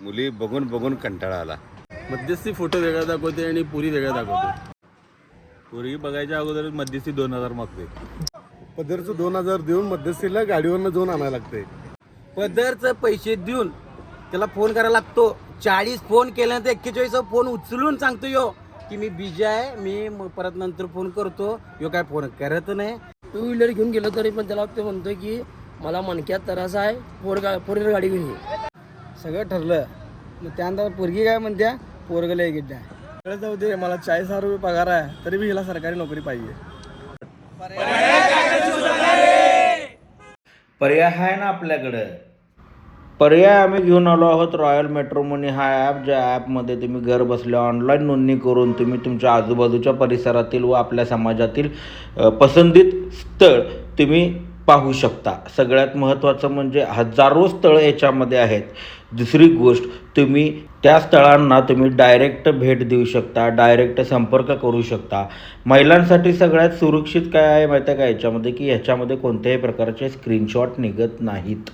मुली बघून बघून कंटाळा आला. मध्यस्थी फोटो वेगळा दाखवते आणि पुरी वेगळा दाखवते. पूर्वी बघायच्या अगोदर मध्यस्थी दोन हजार मागते. पदरचं दोन हजार देऊन मध्यस्थीला गाडीवरनं जाऊन आणायला लागते. पदरचं पैसे देऊन त्याला फोन करायला लागतो. चाळीस फोन केल्यानंतर एक्केचाळीस फोन उचलून सांगतो यो की मी बिजी आहे. मी परत नंतर फोन करतो. यो काय फोन करत नाही. टू व्हीलर घेऊन गेलो तरी पण त्याला ते म्हणतोय की मला मणक्यात त्रास आहे. फोर गा फोर व्हीलर गाडी घेऊन ये. सगळं ठरलं. मग त्यानंतर पोरगी काय म्हणत्या? पोरगला एक गिड्डा. सगळं जाऊ दे मला चाळीस हजार रुपये पगार आहे तरी बी हिला सरकारी नोकरी पाहिजे. पर्याय आहे ना आपल्याकडं? पर्याय आम्ही घेऊन आलो आहोत रॉयल मॅट्रोमनी हा ॲप ज्या ॲपमध्ये तुम्ही घर बसल्या ऑनलाईन नोंदणी करून तुम्ही तुमच्या आजूबाजूच्या परिसरातील व आपल्या समाजातील पसंतीत स्थळ तुम्ही पाहू शकता. सगळ्यात महत्त्वाचं म्हणजे हजारो स्थळं याच्यामध्ये आहेत. दुसरी गोष्ट तुम्ही त्या स्थळांना तुम्ही डायरेक्ट भेट देऊ शकता डायरेक्ट संपर्क करू शकता. महिलांसाठी सगळ्यात सुरक्षित काय आहे माहिती आहे का? याच्यामध्ये की ह्याच्यामध्ये कोणत्याही प्रकारचे स्क्रीनशॉट निघत नाहीत.